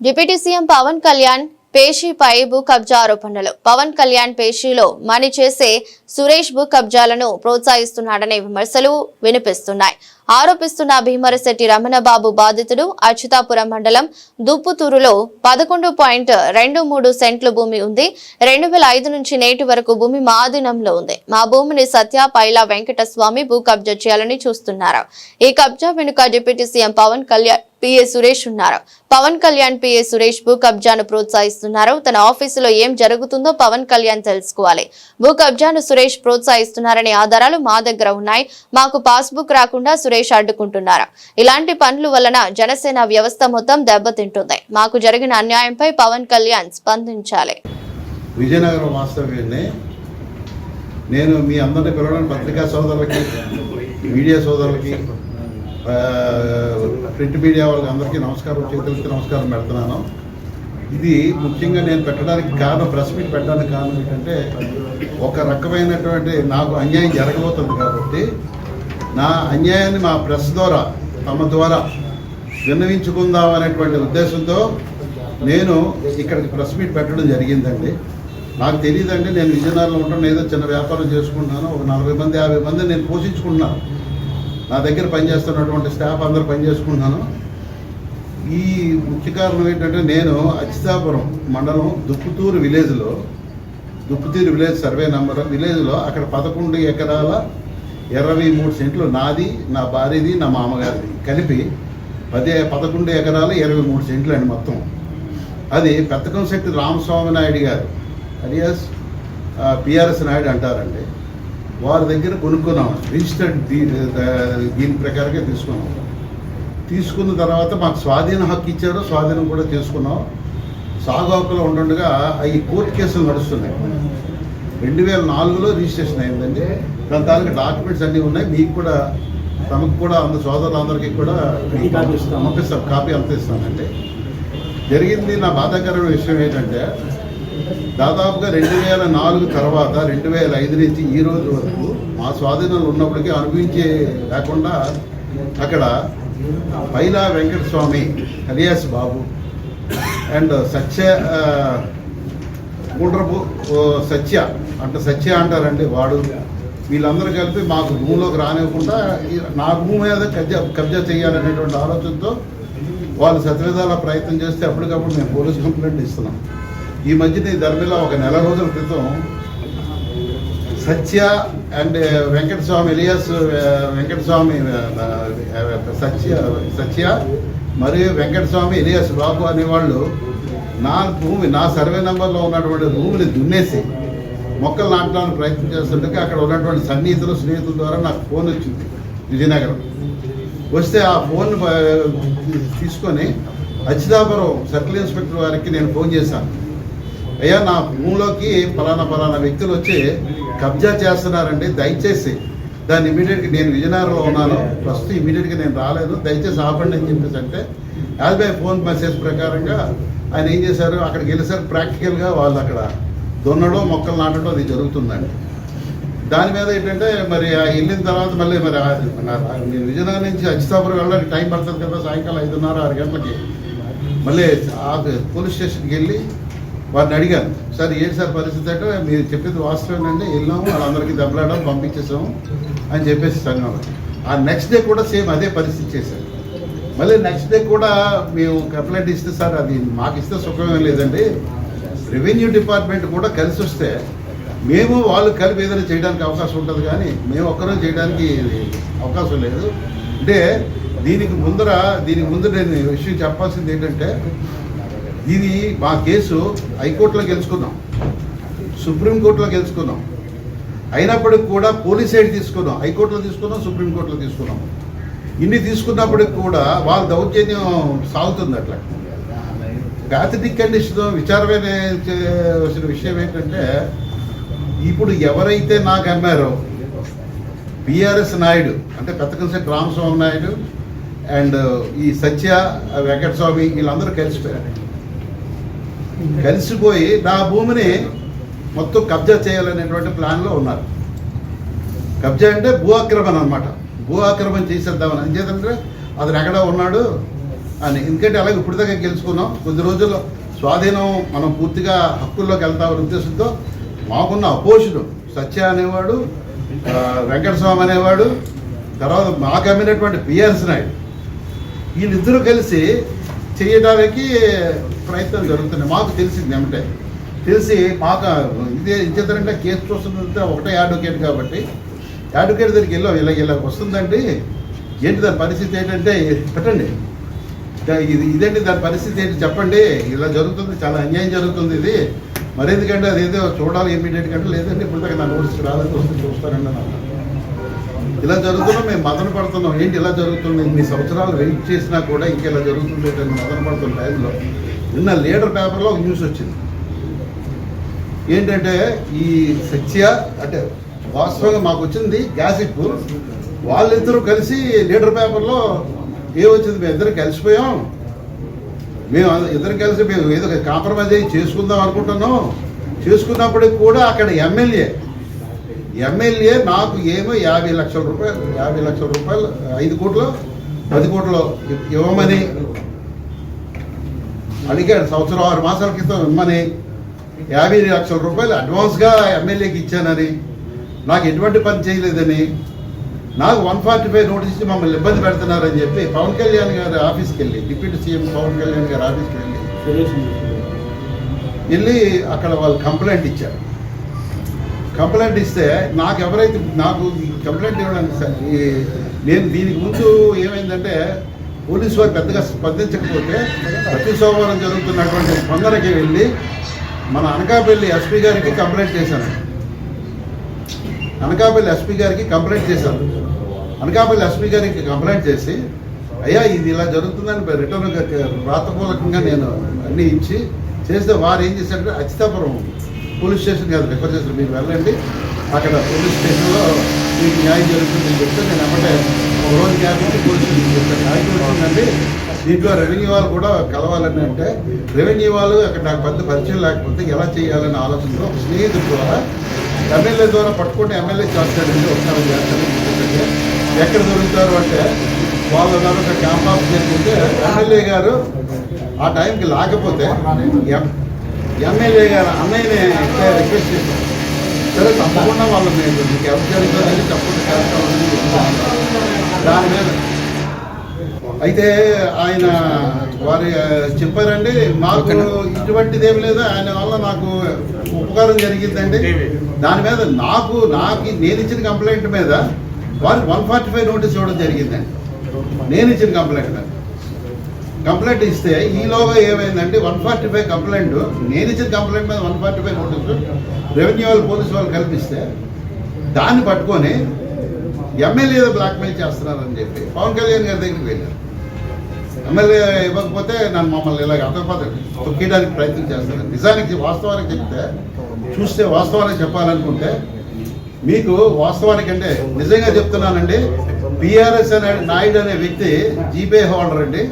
Deputy CM Pawan Kalyan పేషీపై భూ కబ్జా ఆరోపణలు. పవన్ కళ్యాణ్ పేషీలో మనీ చేసే సురేష్ భూ కబ్జాలను ప్రోత్సహిస్తున్నాడనే విమర్శలు వినిపిస్తున్నాయి. ఆరోపిస్తున్న భీమరశెట్టి రమణబాబు బాధితుడు అచ్యుతాపురం మండలం దుప్పుతూరులో పదకొండు పాయింట్ రెండు మూడు సెంట్లు భూమి ఉంది. రెండు వేల ఐదు నుంచి నేటి వరకు భూమి మా ఆధీనంలో ఉంది. మా భూమిని సత్య పైలా వెంకటస్వామి భూ కబ్జా చేయాలని చూస్తున్నారు. ఈ కబ్జా వెనుక deputy CM Pawan Kalyan PA Suresh ఉన్నారు. పవన్ కళ్యాణ్ పిఏ సురేష్ భూ కబ్జాను ప్రోత్సహిస్తున్నారు. తన ఆఫీసులో ఏం జరుగుతుందో పవన్ కళ్యాణ్ తెలుసుకోవాలి. భూ కబ్జాను సురేష్ ప్రోత్సహిస్తున్నారనే ఆధారాలు మా దగ్గర ఉన్నాయి. మాకు పాస్బుక్ రాకుండా సురేష్ అడ్డుకుంటున్నారు. ఇలాంటి పనుల వలన జనసేన వ్యవస్థ మొత్తం దెబ్బతింటుంది. మాకు జరిగిన అన్యాయంపై పవన్ కళ్యాణ్ స్పందించాలి. విజయనగరం వాస్తవ్యాన్ని నేను మీ అందరిని పిలవడానికి పత్రికా సోదరులకి మీడియా సోదరులకి ప్రింట్ మీడియా వాళ్ళకి అందరికీ నమస్కారం చేతులకి నమస్కారం పెడుతున్నాను. ఇది ముఖ్యంగా నేను పెట్టడానికి కారణం ప్రెస్ మీట్ పెట్టడానికి కారణం ఏంటంటే ఒక రకమైనటువంటి నాకు అన్యాయం జరగబోతుంది కాబట్టి నా అన్యాయాన్ని మా ప్రెస్ ద్వారా తమ ద్వారా విన్నవించుకుందాం అనేటువంటి ఉద్దేశంతో నేను ఇక్కడికి ప్రెస్ మీట్ పెట్టడం జరిగిందండి. నాకు తెలియదండి నేను విజయనగరంలో ఉంటాను ఏదో చిన్న వ్యాపారం చేసుకుంటున్నాను ఒక నలభై మంది యాభై మంది నేను పోషించుకుంటున్నాను. నా దగ్గర పనిచేస్తున్నటువంటి స్టాఫ్ అందరూ పనిచేసుకుంటున్నాను. ఈ ముఖ్య కారణం ఏంటంటే నేను అచ్చితాపురం మండలం దుప్పుతూరు విలేజ్లో దుప్పుతూరు విలేజ్ సర్వే నెంబర్ విలేజ్లో అక్కడ పదకొండు ఎకరాల ఇరవై మూడు సెంట్లు నాది నా భార్యది నా మామగారిది కలిపి పదే పదకొండు ఎకరాలు ఇరవై మూడు సెంట్లు అండి మొత్తం. అది పెత్తకం శెట్టి రామస్వామి నాయుడు గారు అలియాస్ పిఆర్ఎస్ నాయుడు అంటారండి. వారి దగ్గర కొనుక్కున్నాం రిజిస్టర్డ్ దీని ప్రకారంగా తీసుకున్నాం. తీసుకున్న తర్వాత మాకు స్వాధీన హక్కు ఇచ్చారు. స్వాధీనం కూడా చేసుకున్నాం. సాగు హక్కులో ఉండగా అవి కోర్టు కేసులు నడుస్తున్నాయి. రెండు వేల నాలుగులో రిజిస్ట్రేషన్ అయిందండి. దాని తాలూకు డాక్యుమెంట్స్ అన్నీ ఉన్నాయి. మీకు కూడా తమకు కూడా అంద సోదరులందరికీ కూడా పంపిస్తాం పంపిస్తాం. కాపీ అంత ఇస్తానండి జరిగింది నా బాధాకరమైన విషయం ఏంటంటే దాదాపుగా రెండు వేల నాలుగు తర్వాత రెండు వేల ఐదు నుంచి ఈ రోజు వరకు మా స్వాధీనంలో ఉన్నప్పటికీ అనుభవించే లేకుండా అక్కడ పైలా వెంకటస్వామి అలియాస్ బాబు అండ్ సత్య కూడ్రపు సత్య అంటే సత్య అంటారండి వాడు. వీళ్ళందరూ కలిపి మాకు భూమిలోకి రానివ్వకుండా నా భూమి మీద కబ్జా కబ్జా చేయాలనేటువంటి ఆలోచనతో వాళ్ళు సత్యవేదాల ప్రయత్నం చేస్తే అప్పటికప్పుడు మేము పోలీస్ కంప్లైంట్ ఇస్తున్నాం. ఈ మధ్యనే ధర్మిలో ఒక నెల రోజుల క్రితం సత్య అండ్ వెంకటస్వామి ఎలియాస్ వెంకటస్వామి సత్య సత్య మరియు వెంకటస్వామి ఎలియాస్ బాబు అనేవాళ్ళు నా భూమి నా సర్వే నెంబర్లో ఉన్నటువంటి భూమిని దున్నేసి మొక్కలు నాటడానికి ప్రయత్నం చేస్తుంటే అక్కడ ఉన్నటువంటి సన్నిహితులు స్నేహితుల ద్వారా నాకు ఫోన్ వచ్చింది విజయనగరం. వస్తే ఆ ఫోన్ తీసుకొని అచ్చిదాపురం సర్కిల్ ఇన్స్పెక్టర్ వారికి నేను ఫోన్ చేశాను. అయ్యా నా భూమిలోకి ఫలానా ఫలానా వ్యక్తులు వచ్చి కబ్జా చేస్తున్నారండి దయచేసి. దాన్ని ఇమీడియట్గా నేను విజయనగరంలో ఉన్నాను. ప్రస్తుతం ఇమీడియట్గా నేను రాలేదు. దయచేసి ఆపండి అని చెప్పేసి అంటే యాజ్ బై ఫోన్ మెసేజ్ ప్రకారంగా ఆయన ఏం చేశారు? అక్కడికి వెళ్ళేసరికి ప్రాక్టికల్గా వాళ్ళు అక్కడ దున్నడం మొక్కలు నాటడం అది జరుగుతుందండి. దాని మీద ఏంటంటే మరి ఆ వెళ్ళిన తర్వాత మళ్ళీ మరి నేను విజయనగరం నుంచి అచ్చితాపురం వెళ్ళడానికి టైం పడుతుంది కదా సాయంకాలం ఐదున్నర ఆరు గంటలకి. మళ్ళీ ఆ పోలీస్ స్టేషన్కి వెళ్ళి వారిని అడిగాను సార్ ఏంటి సార్ పరిస్థితి అంటే మీరు చెప్పేది వాస్తవేనండి వెళ్ళాము వాళ్ళందరికీ దెబ్బలాడడం పంపించేసాము అని చెప్పేసి సంఘం. ఆ నెక్స్ట్ డే కూడా సేమ్ అదే పరిస్థితి చేశారు. మళ్ళీ నెక్స్ట్ డే కూడా మేము కంప్లైంట్ ఇస్తే సార్ అది మాకు ఇస్తే సుఖమే లేదండి. రెవెన్యూ డిపార్ట్మెంట్ కూడా కలిసి వస్తే మేము వాళ్ళు కలిపి ఏదైనా చేయడానికి అవకాశం ఉంటుంది కానీ మేము ఒక్కరం చేయడానికి అవకాశం లేదు. అంటే దీనికి ముందర దీనికి ముందు నేను విషయం చెప్పాల్సింది ఏంటంటే ఇది మా కేసు హైకోర్టులో గెలుచుకున్నాం సుప్రీంకోర్టులో గెలుచుకున్నాం అయినప్పటికి కూడా పోలీస్ సైడ్ తీసుకున్నాం హైకోర్టులో తీసుకున్నాం సుప్రీంకోర్టులో తీసుకున్నాం ఇన్ని తీసుకున్నప్పటికి కూడా వాళ్ళ దౌర్జన్యం సాగుతుంది అట్లా. ప్యాథటిక్ కండిషన్ విచారమైన చేయవలసిన విషయం ఏంటంటే ఇప్పుడు ఎవరైతే నాకు అమ్మారో పిఆర్ఎస్ నాయుడు అంటే పెత్తకంశెట్టి రామస్వామి నాయుడు అండ్ ఈ సత్య వెంకటస్వామి వీళ్ళందరూ కలిసిపోయారు కలిసిపోయి నా భూమిని మొత్తం కబ్జా చేయాలనేటువంటి ప్లాన్లో ఉన్నారు. కబ్జా అంటే భూ ఆక్రమణ అనమాట భూ ఆక్రమణ చేసేద్దామని అంచేతంటే అతను ఎక్కడ ఉన్నాడు అని. ఎందుకంటే అలాగే ఇప్పుడు దాకా గెలుచుకున్నాం. కొద్ది రోజుల్లో స్వాధీనం మనం పూర్తిగా హక్కుల్లోకి వెళ్తామనే ఉద్దేశంతో మాకున్న అపోషుడు సత్య అనేవాడు వెంకటస్వామి అనేవాడు తర్వాత మాకు అమ్మినటువంటి పిఎస్ నాయుడు. వీళ్ళిద్దరూ కలిసి చేయడానికి ప్రయత్నం జరుగుతుంది మాకు తెలిసింది ఏమంటే తెలిసి మాకు ఇదే ఇచ్చేద్దరంటే కేసు చూస్తుందంటే ఒకటే అడ్వకేట్ కాబట్టి అడ్వకేట్ దగ్గరికి వెళ్ళాం. ఇలా ఇలా వస్తుందండి. ఏంటి దాని పరిస్థితి ఏంటంటే పెట్టండి. ఇది ఇదేంటి దాని పరిస్థితి ఏంటి చెప్పండి. ఇలా జరుగుతుంది చాలా అన్యాయం జరుగుతుంది ఇది. మరి ఎందుకంటే అదేదో చూడాలి ఇమీడియట్ కంటే లేదండి ఇప్పుడు దాకా నా నోటీస్ రాదని వస్తే చూస్తానండి నాకు ఇలా జరుగుతున్నా మేము మదన పడుతున్నాం. ఏంటి ఇలా జరుగుతుంది? ఇన్ని సంవత్సరాలు వెయిట్ చేసినా కూడా ఇంకా ఇలా జరుగుతుంది మదన పడుతున్న టైంలో నిన్న లీడర్ పేపర్లో ఒక న్యూస్ వచ్చింది. ఏంటంటే ఈ సత్య అంటే వాస్తవంగా మాకు వచ్చింది గ్యాసిప్ వాళ్ళిద్దరూ కలిసి లీడర్ పేపర్లో ఏమొచ్చింది మేము ఇద్దరు కలిసిపోయాం. మేము ఇద్దరు కలిసి మేము ఏదో కాంప్రమైజ్ అయ్యి చేసుకుందాం అనుకుంటున్నాం. చేసుకున్నప్పటికి కూడా అక్కడ ఎమ్మెల్యే ఎమ్మెల్యే నాకు ఏమో యాభై లక్షల రూపాయలు యాభై లక్షల రూపాయలు ఐదు కోట్లు పది కోట్లు ఇవ్వమని అడిగాడు సంవత్సరం ఆరు మాసాల క్రితం ఇమ్మని. యాభై లక్షల రూపాయలు అడ్వాన్స్గా ఎమ్మెల్యేకి ఇచ్చానని. నాకు ఎటువంటి పని చేయలేదని. నాకు వన్ ఫార్టీ ఫైవ్ నోటీస్ ఇచ్చి మమ్మల్ని ఇబ్బంది పెడుతున్నారని చెప్పి పవన్ కళ్యాణ్ గారి ఆఫీస్కి వెళ్ళి డిప్యూటీ సీఎం పవన్ కళ్యాణ్ గారి ఆఫీస్కి వెళ్ళి వెళ్ళి అక్కడ వాళ్ళు కంప్లైంట్ ఇచ్చారు. కంప్లైంట్ ఇస్తే నాకు ఎవరైతే నాకు కంప్లైంట్ ఇవ్వడానికి నేను దీనికి ముందు ఏమైందంటే పోలీసు వారు పెద్దగా స్పందించకపోతే ప్రతి సోమవారం జరుగుతున్నటువంటి స్పందనకి వెళ్ళి మన అనకాపల్లి ఎస్పీ గారికి కంప్లైంట్ చేశాను అనకాపల్లి ఎస్పీ గారికి కంప్లైంట్ చేశాను అనకాపల్లి ఎస్పీ గారికి కంప్లైంట్ చేసి అయ్యా ఇది ఇలా జరుగుతుందని రిటర్న్ వ్రాతపూర్వకంగా నేను అన్నీ ఇచ్చి చేస్తే వారు ఏం చేశారంటే అచితాపురం పోలీస్ స్టేషన్ కాదు రిఫర్ చేస్తారు. మీరు వెళ్ళండి. అక్కడ పోలీస్ స్టేషన్లో మీకు న్యాయం జరుగుతుందని చెప్తే నేను ఎమ్మటే ఒక రోజు గ్యాప్ పోలీస్ స్టేషన్ చెప్తాను న్యాయం వచ్చిందండి దీంట్లో రెవెన్యూ వాళ్ళు కూడా కలవాలని అంటే రెవెన్యూ వాళ్ళు అక్కడ నాకు పెద్ద పరిచయం లేకపోతే ఎలా చేయాలనే ఆలోచనలో ఒక స్నేహితుడు ద్వారా ఎమ్మెల్యే ద్వారా పట్టుకుంటే ఎమ్మెల్యే చేస్తాడండి ఒకసారి చేస్తాడని ఎక్కడ దొరుకుతారు అంటే వాళ్ళ ద్వారా ఆఫ్ చేసుకుంటే ఎమ్మెల్యే గారు ఆ టైంకి లేకపోతే ఎమ్మెల్యే గారు అన్నయ్యని రిక్వెస్ట్ చేశారు. సరే తప్పకుండా వాళ్ళు మేము మీకు ఎవరు జరుగుతుందని తప్పకుండా చేస్తామని. దాని మీద. అయితే ఆయన వారి చెప్పారండి మాకు ఇటువంటిది ఏం లేదు ఆయన వల్ల నాకు ఉపకారం జరిగిందండి. దాని మీద నాకు నాకు నేను ఇచ్చిన కంప్లైంట్ మీద వారికి వన్ ఫార్టీ ఫైవ్ నోటీస్ ఇవ్వడం జరిగిందండి. నేను ఇచ్చిన కంప్లైంట్ మీద. కంప్లైంట్ ఇస్తే ఈలోగా ఏమైందంటే వన్ ఫార్టీ ఫైవ్ కంప్లైంట్ నేను ఇచ్చిన కంప్లైంట్ మీద one forty five notice revenue వాళ్ళు పోలీసు వాళ్ళు కల్పిస్తే దాన్ని పట్టుకొని ఎమ్మెల్యే బ్లాక్మెయిల్ చేస్తున్నారని చెప్పి పవన్ కళ్యాణ్ గారి దగ్గరికి వెళ్ళారు. ఎమ్మెల్యే ఇవ్వకపోతే నన్ను మమ్మల్ని ఇలాగ అంతర్పాత తొక్కేయడానికి ప్రయత్నం చేస్తారు. నిజానికి వాస్తవానికి చెప్తే చూస్తే వాస్తవానికి చెప్పాలనుకుంటే మీకు వాస్తవానికి అంటే నిజంగా చెప్తున్నానండి బీఆర్ఎస్ అనే నాయుడు అనే వ్యక్తి జీపే హోల్డర్ అండి.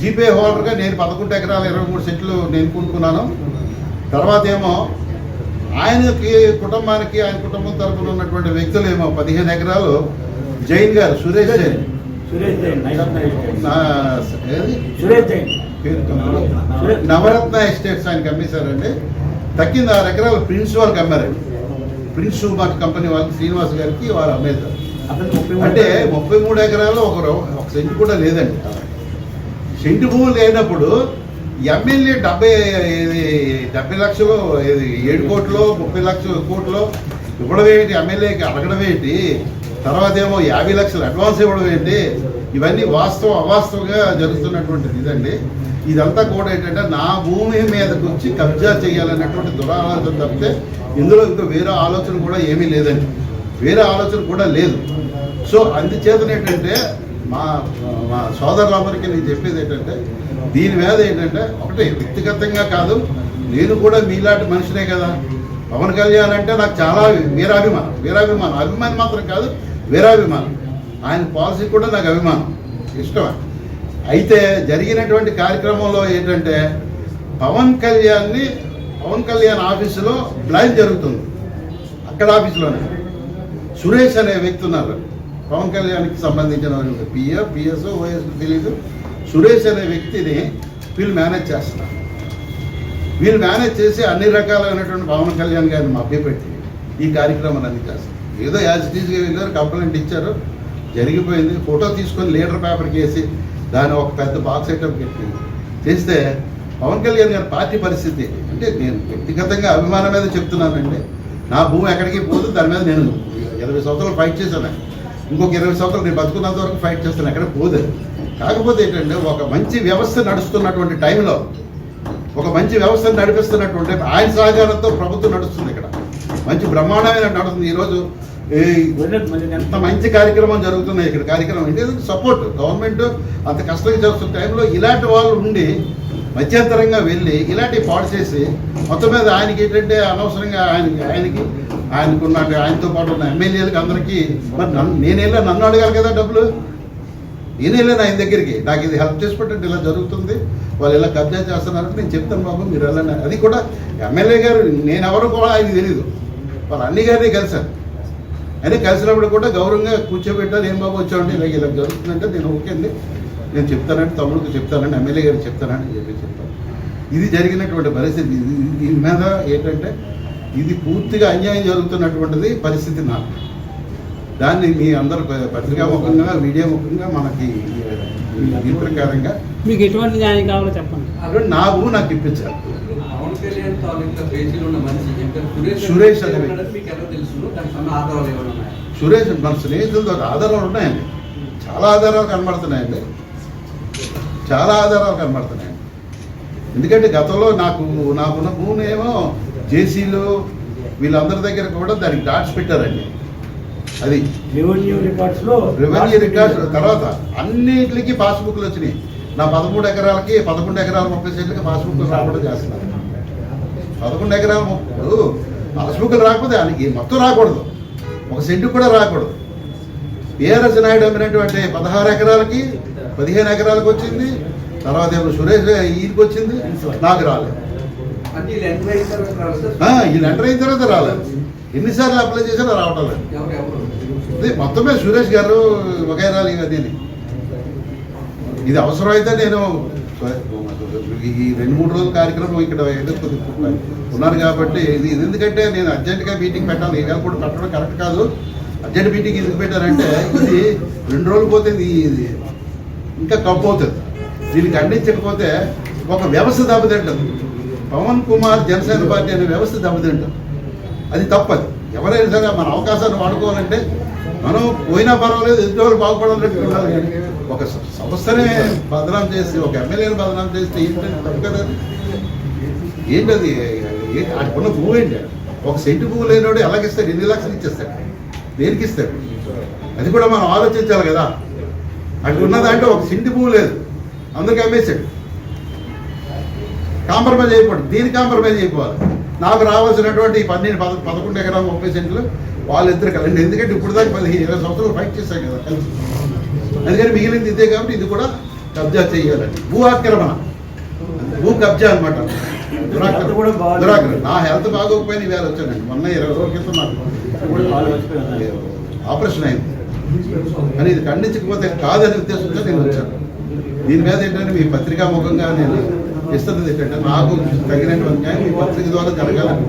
జీపే హోల్డర్గా నేను పదకొండు ఎకరాల ఇరవై మూడు సెంట్లు నేను కొనుక్కున్నాను తర్వాత ఏమో ఆయనకి కుటుంబానికి ఆయన కుటుంబం తరపున ఉన్నటువంటి వ్యక్తులు ఏమో పదిహేను ఎకరాలు. జైన్ గారు సురేష్ జైన్. నవరత్న ఎస్టేట్స్. ఆయనకి అమ్మేశారండి. తక్కింది ఆరు ఎకరాలు ప్రిన్స్ వాళ్ళకి అమ్మారండి ప్రిన్స్ షూమార్ట్ కంపెనీ వాళ్ళకి శ్రీనివాస్ గారికి వాళ్ళు అమ్మేశారు. అంటే ముప్పై మూడు ఎకరాలు ఒక రో- ఒక సెంటు కూడా లేదండి. సెంటు భూమి లేనప్పుడు ఎమ్మెల్యే డెబ్బై ఇది డెబ్బై లక్షలు ఇది ఏడు కోట్లు ముప్పై లక్షల కోట్లు ఇవ్వడం ఏంటి? ఎమ్మెల్యేకి అడగడం ఏంటి? తర్వాత ఏమో యాభై లక్షలు అడ్వాన్స్ ఇవ్వడం ఏంటి? ఇవన్నీ వాస్తవం అవాస్తవంగా జరుగుతున్నటువంటిది ఇదండి. ఇదంతా కూడా ఏంటంటే నా భూమి మీదకి వచ్చి కబ్జా చేయాలన్నటువంటి దురాలోచన తప్పితే ఇందులో ఇంకా వేరే ఆలోచన కూడా ఏమీ లేదండి. వేరే ఆలోచన కూడా లేదు. సో అందుచేతనేటంటే మా మా సోదరులందరికీ నేను చెప్పేది ఏంటంటే దీని మీద ఏంటంటే ఒకటి వ్యక్తిగతంగా కాదు నేను కూడా మీలాంటి మనిషినే కదా. పవన్ కళ్యాణ్ అంటే నాకు చాలా వీరాభిమానం. వీరాభిమానం. అభిమానం మాత్రం కాదు వీరాభిమానం. ఆయన పాలసీ కూడా నాకు అభిమానం. ఇష్టమే. అయితే జరిగినటువంటి కార్యక్రమంలో ఏంటంటే పవన్ కళ్యాణ్ని పవన్ కళ్యాణ్ ఆఫీసులో బ్లైండ్ జరుగుతుంది. అక్కడ ఆఫీసులోనే. సురేష్ అనే వ్యక్తి ఉన్నారు. పవన్ కళ్యాణ్కి సంబంధించిన పిఎఫ్ పిఎస్ ఓఎస్ తెలియదు సురేష్ అనే వ్యక్తిని వీళ్ళు మేనేజ్ చేస్తున్నారు. వీళ్ళు మేనేజ్ చేసి అన్ని రకాలైనటువంటి పవన్ కళ్యాణ్ గారిని మభ్యపెట్టి ఈ కార్యక్రమం అన్ని చేస్తారు ఏదో యాజ్ టీజ్గా వెళ్ళారు కంప్లైంట్ ఇచ్చారు. జరిగిపోయింది. ఫోటో తీసుకొని లీటర్ పేపర్కి వేసి దాని ఒక పెద్ద బాక్స్ ఐటమ్ పెట్టింది. చేస్తే పవన్ కళ్యాణ్ గారి పార్టీ పరిస్థితి అంటే నేను వ్యక్తిగతంగా అభిమానం మీద చెప్తున్నానండి. నా భూమి ఎక్కడికి పోదు దాని మీద నేను ఇరవై సంవత్సరాలు ఫైట్ చేశాను. ఇంకొక ఇరవై సంవత్సరాలు నేను బతుకున్నంత వరకు ఫైట్ చేస్తాను ఎక్కడ పోదు. కాకపోతే ఏంటంటే ఒక మంచి వ్యవస్థ నడుస్తున్నటువంటి టైంలో ఒక మంచి వ్యవస్థను నడిపిస్తున్నటువంటి ఆయన సహకారంతో ప్రభుత్వం నడుస్తుంది ఇక్కడ. మంచి బ్రహ్మాండమైన నడుస్తుంది. ఈరోజు ఎంత మంచి కార్యక్రమం జరుగుతున్నాయి ఇక్కడ. కార్యక్రమం ఏంటంటే సపోర్ట్ గవర్నమెంట్ అంత కష్టంగా చేస్తున్న టైంలో ఇలాంటి వాళ్ళు ఉండి మధ్యంతరంగా వెళ్ళి ఇలాంటి పాడు చేసి మొత్తం మీద ఆయనకి ఏంటంటే అనవసరంగా ఆయనకి ఆయనకి ఆయనకున్న ఆయనతో పాటు ఉన్న ఎమ్మెల్యేలకు అందరికీ మరి నన్ను నేను వెళ్ళా నన్ను అడగాలి కదా డబ్బులు? నేను వెళ్ళాను ఆయన దగ్గరికి. నాకు ఇది హెల్ప్ చేసి పెట్టండి ఇలా జరుగుతుంది. వాళ్ళు ఇలా కబ్జా చేస్తున్నారంటే నేను చెప్తాను బాబు మీరు వెళ్ళండి. అది కూడా ఎమ్మెల్యే గారు నేను ఎవరు కూడా ఆయనకి తెలియదు వాళ్ళ అన్ని గారిని కలిశాను. అని కలిసినప్పుడు కూడా గౌరవంగా కూర్చోబెట్టారు ఏం బాబు వచ్చామంటే ఇలా ఇలా జరుగుతుందంటే నేను ఓకే అండి. నేను చెప్తానండి తమ్ముడికి చెప్తానండి ఎమ్మెల్యే గారికి చెప్తానండి చెప్పి చెప్తాను ఇది జరిగినటువంటి పరిస్థితి. ఇది దీని మీద ఏంటంటే ఇది పూర్తిగా అన్యాయం జరుగుతున్నటువంటిది పరిస్థితి నాకు దాన్ని మీ అందరు పత్రికా ముఖంగా మీడియా ముఖంగా మనకి ఈ ప్రకారంగా మీకు ఎటువంటి న్యాయం కావాలో చెప్పండి. అక్కడ నా భూమి నాకు ఇప్పించారు. సురేష్ అనే సురేష్ మన స్నేహితులతో ఆధారాలు ఉన్నాయండి. చాలా ఆధారాలు కనబడుతున్నాయండి. చాలా ఆధారాలు కనబడుతున్నాయండి ఎందుకంటే గతంలో నాకు నాకున్న భూమిని ఏమో జేసీలు వీళ్ళందరి దగ్గర కూడా దానికి డాట్స్ పెట్టారండి. అది రెవెన్యూ రికార్డ్స్లో రెవెన్యూ రికార్డ్స్ తర్వాత అన్నిటికి పాస్బుక్లు వచ్చినాయి. నా పదమూడు ఎకరాలకి పదకొండు ఎకరాల ముప్పై సెంట్లకి పాస్బుక్లు రాకుండా చేస్తున్నారు. పదకొండు ఎకరాల ఇప్పుడు పాస్బుక్లు రాకపోతే ఆయనకి మొత్తం రాకూడదు. ఒక సెంటు కూడా రాకూడదు. ఏఆర్ఎస్ నాయుడు అమ్మినటువంటి పదహారు ఎకరాలకి పదిహేను ఎకరాలకు వచ్చింది తర్వాత ఏమో సురేష్ ఈయనకి వచ్చింది నాకు రాలేదు. వీళ్ళు ఎంటర్ అయిన తర్వాత రాలేదు ఎన్నిసార్లు అప్లై చేసినా రావటం లేదు. మొత్తమే సురేష్ గారు వగైరాలు ఇవన్నీ ఇది అవసరమైతే నేను ఈ రెండు మూడు రోజుల కార్యక్రమం ఇక్కడ ఉన్నారు కాబట్టి ఇది ఎందుకంటే నేను అర్జెంటుగా మీటింగ్ పెట్టాలి. ఈవేళ కూడా పెట్టడం కరెక్ట్ కాదు. అర్జెంట్ మీటింగ్ ఎందుకు పెట్టారంటే ఇది రెండు రోజులు పోతే ఇది ఇంకా కప్పు అవుతుంది. దీన్ని ఖండించకపోతే ఒక వ్యవస్థ దెబ్బతింటుంది. పవన్ కుమార్ జనసేన పార్టీ అనే వ్యవస్థ దెబ్బతింటుంది. అది తప్పదు. ఎవరైనా సరే మన అవకాశాన్ని వాడుకోవాలంటే మనం పోయినా పర్వాలేదు ఎదుటి వాళ్ళు బాగుపడాలంటే ఉండాలి. కానీ ఒక సంస్థనే బదనాం చేసి ఒక ఎమ్మెల్యేని బదనాం చేస్తే ఏంటంటే తప్పు కదా అది. ఏంటది ఏ- ఆడికున్న భూమి ఏంటి? ఒక సెంటు పువ్వు లేనివాడు ఎలాగిస్తాడు ఎన్ని లక్షలు ఇచ్చేస్తాడు? దేనికి ఇస్తాడు? అది కూడా మనం ఆలోచించాలి కదా. అక్కడ ఉన్నదంటే ఒక సెంటు భూమి లేదు. అందరికి అమ్మేశాడు. కాంప్రమైజ్ అయిపోడు. దీన్ని కాంప్రమైజ్ అయిపోవాలి. నాకు రావాల్సినటువంటి పన్నెండు పద పదకొండు ఎకరాలు ముప్పై సెంట్లు వాళ్ళిద్దరు కలండి ఎందుకంటే ఇప్పుడు దాకా పదిహేను ఇరవై సంవత్సరాలు ఫైట్ చేశాం కదా కలిసి. అందుకని మిగిలింది ఇదే కాబట్టి ఇది కూడా కబ్జా చేయాలండి. భూ ఆక్రమణ. భూ కబ్జా అనమాట. దురాక్రమణ. నా హెల్త్ బాగోకపోయిన వేళ వచ్చానండి. మొన్న ఇరవై రోజుల క్రితం నాకు. ఆపరేషన్ అయింది. కానీ ఇది ఖండించకపోతే కాదనే ఉద్దేశంతో నేను వచ్చాను. దీని మీద ఏంటంటే మీ పత్రికా ముఖంగా నేను ఇస్తున్నది ఏంటంటే నాకు తగినటువంటి న్యాయం మీ పత్రిక ద్వారా జరగాలని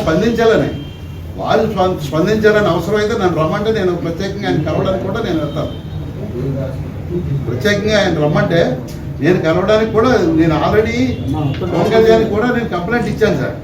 స్పందించాలని వాళ్ళు స్పం- స్పందించాలని అవసరం అయితే నన్ను రమ్మంటే నేను ప్రత్యేకంగా ఆయన కలవడానికి కూడా నేను వెళ్తాను. ప్రత్యేకంగా ఆయన రమ్మంటే నేను కలవడానికి కూడా నేను ఆల్రెడీ పవన్ కళ్యాణ్ కూడా నేను కంప్లైంట్ ఇచ్చాను సార్.